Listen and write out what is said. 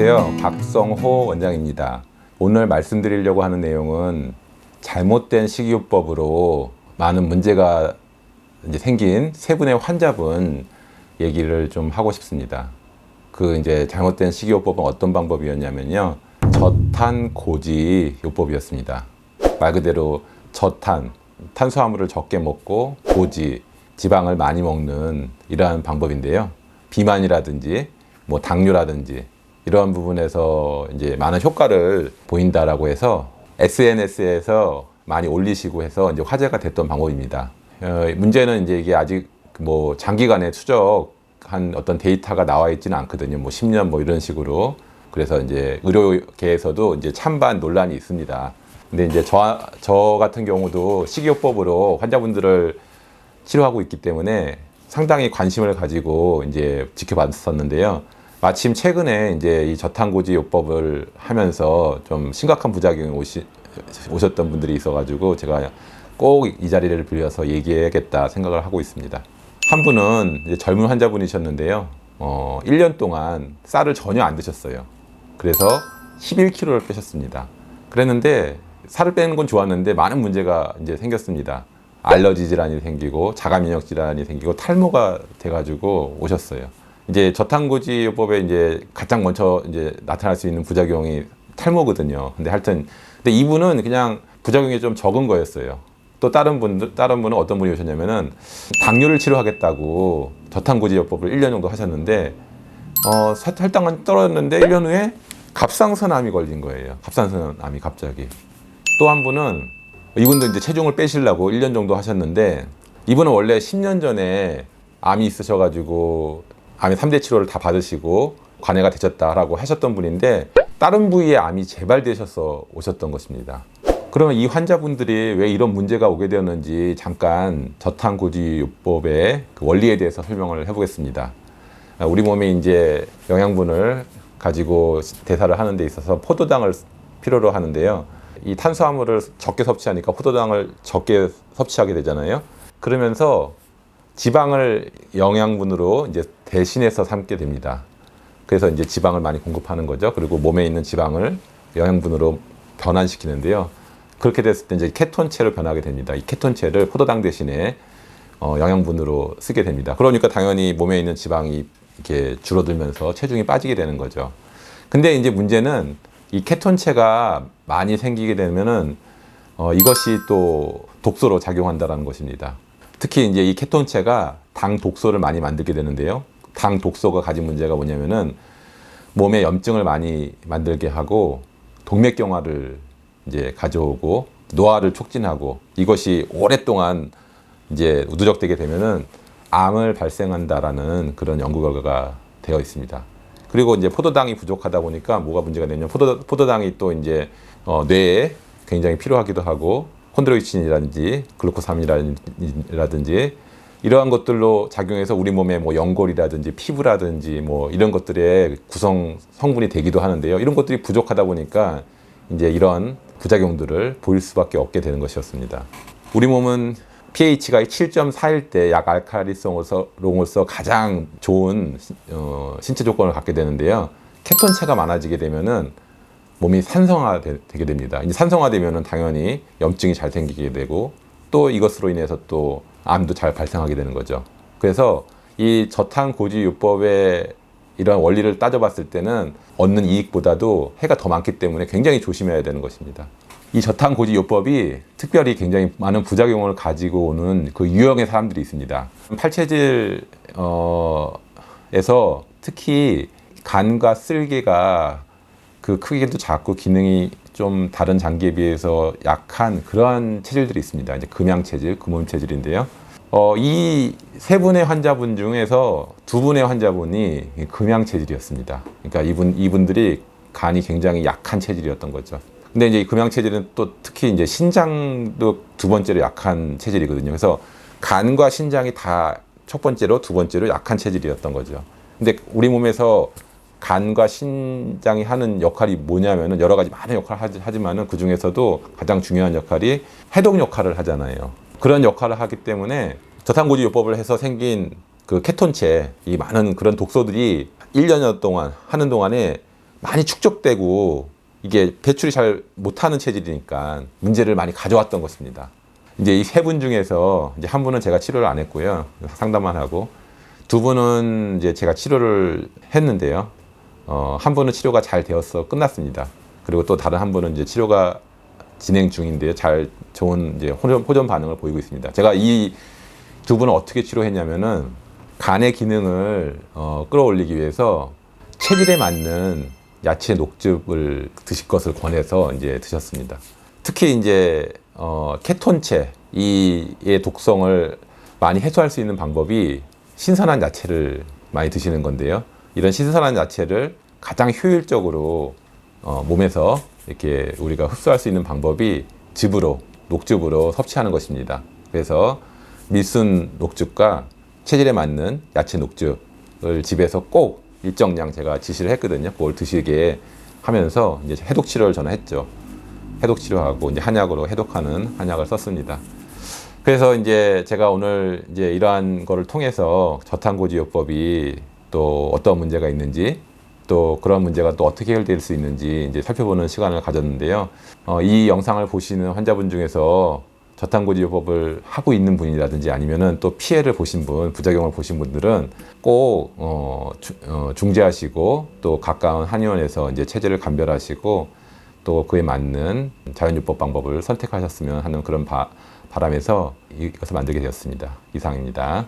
안녕하세요. 박성호 원장입니다. 오늘 말씀드리려고 하는 내용은 잘못된 식이요법으로 많은 문제가 이제 생긴 세 분의 환자분 얘기를 좀 하고 싶습니다. 그 이제 잘못된 식이요법은 어떤 방법이었냐면요. 저탄 고지 요법이었습니다. 말 그대로 저탄, 탄수화물을 적게 먹고 고지, 지방을 많이 먹는 이러한 방법인데요. 비만이라든지 뭐 당뇨라든지 이러한 부분에서 이제 많은 효과를 보인다라고 해서 SNS에서 많이 올리시고 해서 이제 화제가 됐던 방법입니다. 어, 문제는 이제 이게 아직 뭐 장기간의 추적한 어떤 데이터가 나와 있지는 않거든요. 뭐 10년 뭐 이런 식으로. 그래서 이제 의료계에서도 이제 찬반 논란이 있습니다. 근데 이제 저, 저 같은 경우도 식이요법으로 환자분들을 치료하고 있기 때문에 상당히 관심을 가지고 이제 지켜봤었는데요. 마침 최근에 이제 이 저탄고지 요법을 하면서 좀 심각한 부작용이 오시, 오셨던 분들이 있어가지고 제가 꼭 이 자리를 빌려서 얘기해야겠다 생각을 하고 있습니다. 한 분은 젊은 환자분이셨는데요. 어, 1년 동안 쌀을 전혀 안 드셨어요. 그래서 11kg를 빼셨습니다. 그랬는데 살을 빼는 건 좋았는데 많은 문제가 이제 생겼습니다. 알러지 질환이 생기고 자가 면역 질환이 생기고 탈모가 돼가지고 오셨어요. 이제 저탄고지 요법에 이제 가장 먼저 이제 나타날 수 있는 부작용이 탈모거든요. 근데 하여튼 근데 이분은 그냥 부작용이 좀 적은 거였어요. 또 다른 분들 다른 분은 어떤 분이 오셨냐면은 당뇨를 치료하겠다고 저탄고지 요법을 1년 정도 하셨는데 어 살- 혈당은 떨어졌는데 1년 후에 갑상선암이 걸린 거예요. 갑상선암이 갑자기. 또 한 분은 이분도 이제 체중을 빼시려고 1년 정도 하셨는데 이분은 원래 10년 전에 암이 있으셔가지고 암의 3대 치료를 다 받으시고 관해가 되셨다라고 하셨던 분인데 다른 부위에 암이 재발되셔서 오셨던 것입니다. 그러면 이 환자분들이 왜 이런 문제가 오게 되었는지 잠깐 저탄고지요법의 그 원리에 대해서 설명을 해보겠습니다. 우리 몸에 이제 영양분을 가지고 대사를 하는 데 있어서 포도당을 필요로 하는데요. 이 탄수화물을 적게 섭취하니까 포도당을 적게 섭취하게 되잖아요. 그러면서 지방을 영양분으로 이제 대신해서 삼게 됩니다. 그래서 이제 지방을 많이 공급하는 거죠. 그리고 몸에 있는 지방을 영양분으로 변환시키는데요. 그렇게 됐을 때 이제 케톤체로 변하게 됩니다. 이 케톤체를 포도당 대신에 어, 영양분으로 쓰게 됩니다. 그러니까 당연히 몸에 있는 지방이 이렇게 줄어들면서 체중이 빠지게 되는 거죠. 근데 이제 문제는 이 케톤체가 많이 생기게 되면은 어, 이것이 또 독소로 작용한다라는 것입니다. 특히 이제 이 케톤체가 당 독소를 많이 만들게 되는데요. 당 독소가 가진 문제가 뭐냐면은 몸에 염증을 많이 만들게 하고 동맥경화를 이제 가져오고 노화를 촉진하고 이것이 오랫동안 이제 누적되게 되면은 암을 발생한다라는 그런 연구 결과가 되어 있습니다. 그리고 이제 포도당이 부족하다 보니까 뭐가 문제가 되냐면 포도, 포도당이 또 이제 어, 뇌에 굉장히 필요하기도 하고 콘드로이친이라든지 글루코사민이라든지 이러한 것들로 작용해서 우리 몸에 뭐 연골이라든지 피부라든지 뭐 이런 것들의 구성 성분이 되기도 하는데요. 이런 것들이 부족하다 보니까 이제 이런 부작용들을 보일 수밖에 없게 되는 것이었습니다. 우리 몸은 pH가 7.4일 때 약 알칼리성으로서 가장 좋은 어, 신체 조건을 갖게 되는데요. 케톤체가 많아지게 되면은 몸이 산성화 되게 됩니다. 이제 산성화되면은 당연히 염증이 잘 생기게 되고 또 이것으로 인해서 또 암도 잘 발생하게 되는 거죠. 그래서 이 저탄 고지 요법의 이런 원리를 따져봤을 때는 얻는 이익보다도 해가 더 많기 때문에 굉장히 조심해야 되는 것입니다. 이 저탄 고지 요법이 특별히 굉장히 많은 부작용을 가지고 오는 그 유형의 사람들이 있습니다. 팔체질 어, 에서 특히 간과 쓸개가 그 크기도 작고 기능이 좀 다른 장기에 비해서 약한 그러한 체질들이 있습니다. 이제 금양 체질, 금음 체질인데요. 어, 이 세 분의 환자분 중에서 두 분의 환자분이 금양 체질이었습니다. 그러니까 이분 이분들이 간이 굉장히 약한 체질이었던 거죠. 근데 이제 이 금양 체질은 또 특히 이제 신장도 두 번째로 약한 체질이거든요. 그래서 간과 신장이 다 첫 번째로 두 번째로 약한 체질이었던 거죠. 근데 우리 몸에서 간과 신장이 하는 역할이 뭐냐면은 여러 가지 많은 역할을 하지- 하지만은 그 중에서도 가장 중요한 역할이 해독 역할을 하잖아요. 그런 역할을 하기 때문에 저탄고지 요법을 해서 생긴 그 케톤체 이 많은 그런 독소들이 1년여 동안 하는 동안에 많이 축적되고 이게 배출이 잘 못하는 체질이니까 문제를 많이 가져왔던 것입니다. 이제 이 세 분 중에서 이제 한 분은 제가 치료를 안 했고요. 상담만 하고 두 분은 이제 제가 치료를 했는데요. 어, 한 분은 치료가 잘 되어서 끝났습니다. 그리고 또 다른 한 분은 이제 치료가 진행 중인데요. 잘 좋은 이제 호전, 호전 반응을 보이고 있습니다. 제가 이 두 분을 어떻게 치료했냐면은 간의 기능을 어, 끌어올리기 위해서 체질에 맞는 야채 녹즙을 드실 것을 권해서 이제 드셨습니다. 특히 이제 어, 케톤체 이의 독성을 많이 해소할 수 있는 방법이 신선한 야채를 많이 드시는 건데요. 이런 신선한 야채를 가장 효율적으로 어, 몸에서 이렇게 우리가 흡수할 수 있는 방법이 즙으로 녹즙으로 섭취하는 것입니다. 그래서 밀순 녹즙과 체질에 맞는 야채 녹즙을 집에서 꼭 일정량 제가 지시를 했거든요. 그걸 드시게 하면서 이제 해독 치료를 저는 했죠. 해독 치료하고 이제 한약으로 해독하는 한약을 썼습니다. 그래서 이제 제가 오늘 이제 이러한 거를 통해서 저탄고지요법이 또 어떤 문제가 있는지 또 그런 문제가 또 어떻게 해결될 수 있는지 이제 살펴보는 시간을 가졌는데요. 어, 이 영상을 보시는 환자분 중에서 저탄고지요법을 하고 있는 분이라든지 아니면은 또 피해를 보신 분, 부작용을 보신 분들은 꼭 어, 주- 어, 중재하시고 또 가까운 한의원에서 이제 체질을 감별하시고 또 그에 맞는 자연요법 방법을 선택하셨으면 하는 그런 바, 바람에서 이것을 만들게 되었습니다. 이상입니다.